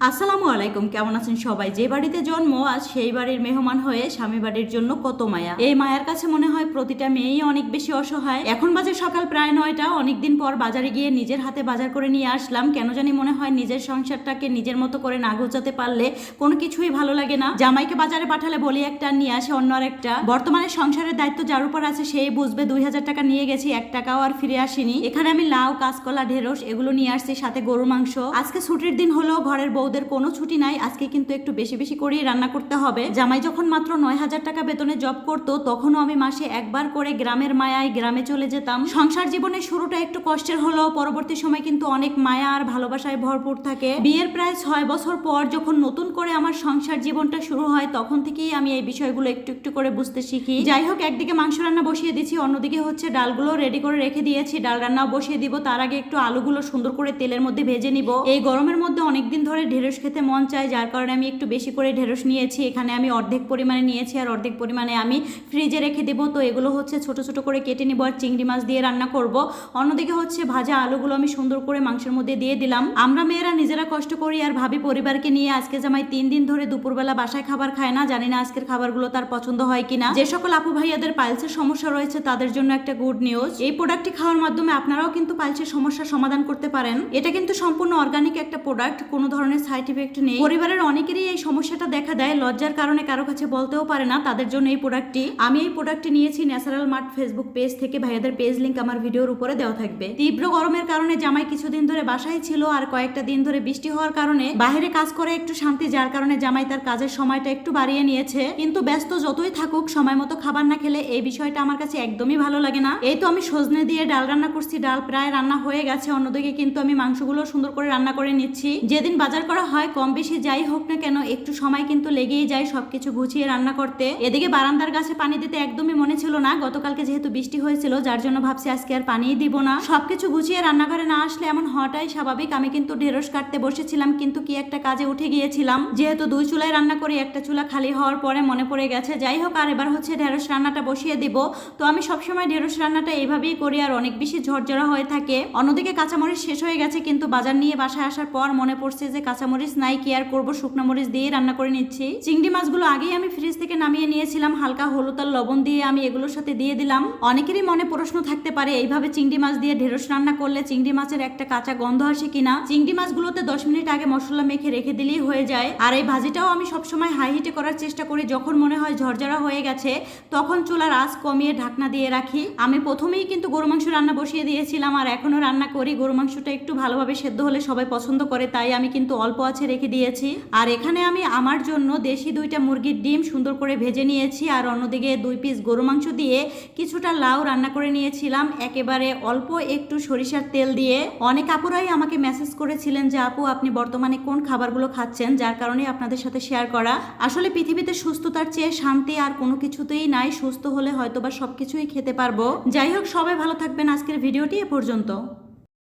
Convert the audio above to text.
আসসালামু আলাইকুম, কেমন আছেন সবাই? যে বাড়িতে জন্ম, আজ সেই বাড়ির মেহমান হয়ে স্বামী বাড়ির জন্য কত মায়া। এই মায়ের কাছে মনে হয় প্রতিটা মেয়েই অনেক বেশি অসহায়। এখন বাজে সকাল প্রায় নয়টা, অনেকদিন পর বাজারে গিয়ে নিজের হাতে বাজার করে নিয়ে আসলাম। কেন জানি মনে হয় নিজের সংসারটাকে নিজের মতো করে না গোছাতে পারলে কোনো কিছুই ভালো লাগে না। জামাইকে বাজারে পাঠালে বলি একটা, নিয়ে আসে অন্য আর একটা বর্তমানে সংসারের দায়িত্ব যার উপর আছে, সেই বুঝবে দুই হাজার টাকা নিয়ে গেছি, এক টাকাও আর ফিরে আসিনি। এখানে আমি লাউ, কাঁচকলা, ঢেঁড়স, এগুলো নিয়ে আসছি, সাথে গরু মাংস। আজকে ছুটির দিন হলেও ঘরের বউদের কোনো ছুটি নাই, আজকে কিন্তু একটু বেশি বেশি করেই রান্না করতে হবে। জামাই যখন মাত্র নয় হাজার টাকা বেতনে জব করতো, তখনও আমি মাসে একবার করে গ্রামের মায়ায় গ্রামে চলে যেতাম। সংসার জীবনের শুরুটা একটু কষ্টের হলেও পরবর্তী সময় কিন্তু অনেক মায়া আর ভালোবাসায় ভরপুর থাকে। বিয়ের প্রায় ছয় বছর পর যখন নতুন করে আমার সংসার জীবনটা শুরু হয়, তখন থেকেই আমি এই বিষয়গুলো একটু একটু করে বুঝতে শিখি। যাই হোক, একদিকে মাংস রান্না বসিয়ে দিচ্ছি অন্যদিকে হচ্ছে ডালগুলো রেডি করে রেখে দিয়েছি। ডাল রান্নাও বসিয়ে দিব, তার আগে একটু আলুগুলো সুন্দর করে তেলের মধ্যে ভেজে নিব। এই গরমের মধ্যে অনেকদিন ধরে ঢেঁড়স খেতে মন চায়, যার কারণে আমি একটু বেশি করে ঢেঁড়স নিয়েছি। এখানে আমি অর্ধেক পরিমাণে নিয়েছি আর অর্ধেক পরিমাণে আমি ফ্রিজে রেখে দেবো। তো এগুলো হচ্ছে ছোট ছোট করে কেটে নিব আর চিংড়ি মাছ দিয়ে রান্না করব। অন্যদিকে হচ্ছে ভাজা আলুগুলো আমি সুন্দর করে মাংসের মধ্যে দিয়ে দিলাম। আমরা মেয়েরা নিজেরা কষ্ট করি আর ভাবি পরিবারকে নিয়ে আজকে জামাই তিন দিন ধরে দুপুরবেলা বাসায় খাবার খায় না। জানি না আজকের খাবারগুলো তার পছন্দ হয় কিনা। যে সকল আপু ভাইয়াদের পাইলসের সমস্যা রয়েছে, তাদের জন্য একটা গুড নিউজ এই প্রোডাক্টটি খাওয়ার মাধ্যমে আপনারাও কিন্তু পাইলসের সমস্যার সমাধান করতে পারেন। এটা কিন্তু সম্পূর্ণ অর্গানিক একটা প্রোডাক্ট কোনো ধরনের সাইড ইফেক্ট নেই। পরিবারের অনেকেরই এই সমস্যাটা দেখা দেয়। লজ্জার কারণে কারও কাছে বলতেও পারে না তাদের জন্য এই প্রোডাক্টটি। আমি এই প্রোডাক্টটি নিয়েছি ন্যাচারাল মার্ট ফেসবুক পেজ থেকে। ভাইয়াদের পেজ লিঙ্ক আমার ভিডিওর উপরে দেওয়া থাকবে। তীব্র গরমের কারণে জামাই কিছুদিন ধরে বাসায় ছিল আর কয়েকটা দিন ধরে বৃষ্টি হওয়ার কারণে বাইরে কাজ করে একটু শান্তি, যার কারণে জামাই তার কাজের সময়টা একটু বাড়িয়ে নিয়েছে। কিন্তু ব্যস্ত যতই থাকুক, সময় মতো খাবার না খেলে এই বিষয়টা আমার কাছে একদমই ভালো লাগে না। এই তো আমি সজনে দিয়ে ডাল রান্না করছি। ডাল প্রায় রান্না হয়ে গেছে। অন্যদিকে কিন্তু আমি মাংসগুলো সুন্দর করে রান্না করে নিচ্ছি। যেদিন বাজার করা হয়, কম বেশি যাই হোক না কেন, একটু সময় কিন্তু লেগেই যায় সবকিছু গুছিয়ে রান্না করতে। এদিকে বারান্দার গাছে পানি দিতে একদমই মনে ছিল না, গতকালকে যেহেতু বৃষ্টি হয়েছিল, যার জন্য ভাবছি আজকে আর পানিই দিব না। সবকিছু গুছিয়ে রান্নাঘরে না আসলে এমন হওয়াটাই স্বাভাবিক। আমি কিন্তু ঢেঁড়স কাটতে বসেছিলাম, কিন্তু কি একটা কাজে উঠে গিয়েছিলাম। যেহেতু দুই চুলায় রান্না করি, একটা চুলা খালি হওয়ার পরে মনে পড়ে গেছে, যাই হোক, আর এবার হচ্ছে ঢেঁড়স রান্নাটা বসিয়ে দিব। তো আমি সবসময় ঢেঁড়স রান্নাটা এইভাবেই করি, আর অনেক বেশি ঝরঝরা হয়ে থাকে। অন্যদিকে কাঁচামরিচ শেষ হয়ে গেছে, কিন্তু বাজার নিয়ে বাসায় আসার পর মনে পড়ছে যে কাঁচামরিচ নাই কি আর করব? শুকনো মরিচ দিয়ে রান্না করে নিচ্ছি। চিংড়ি মাছগুলো আগেই আমি ফ্রিজ থেকে নামিয়ে নিয়েছিলাম। হালকা হলুদ আর লবণ দিয়ে আমি এগুলোর সাথে দিয়ে দিলাম। অনেকেরই মনে প্রশ্ন থাকতে পারে, এইভাবে চিংড়ি মাছ দিয়ে ঢেঁড়স রান্না করলে চিংড়ি মাছের একটা কাঁচা গন্ধ আসে কিনা? চিংড়ি মাছগুলোতে দশ মিনিট আগে মশলা মেখে রেখে দিলেই হয়ে যায়। আর এই ভাজিটাও আমি সবসময় হাই হিটে করার চেষ্টা করি। যখন মনে হয় ঝরঝরা হয়ে গেছে, তখন চুলার আঁচ কমিয়ে ঢাকনা দিয়ে রাখি। আমি প্রথমেই কিন্তু গরু মাংস রান্না বসিয়ে দিয়েছিলাম আর এখনও রান্না করি। গরু মাংসটা একটু ভালোভাবে সেদ্ধ হলে সবাই পছন্দ করে, তাই আমি কিন্তু অল্প আছে রেখে দিয়েছি। আর এখানে আমি আমার জন্য দেশি দুইটা মুরগির ডিম সুন্দর করে ভেজে নিয়েছি আর অন্যদিকে দুই পিস গরু মাংস দিয়ে কিছুটা লাউ রান্না করে নিয়েছিলাম। একেবারে অল্প একটু সরিষার তেল দিয়ে। অনেক আপুরাই আমাকে মেসেজ করেছিলেন যে, আপু, আপনি বর্তমানে কোন খাবারগুলো খাচ্ছেন? যার কারণে আপনাদের সাথে শেয়ার করা। আসলে পৃথিবীতে সুস্থতার চেয়ে শান্তি আর কোনো কিছুতেই নাই। সুস্থ হলে হয়তো হয়তোবা সবকিছুই খেতে পারব। যাই হোক, সবাই ভালো থাকবেন। আজকের ভিডিওটি এ পর্যন্ত।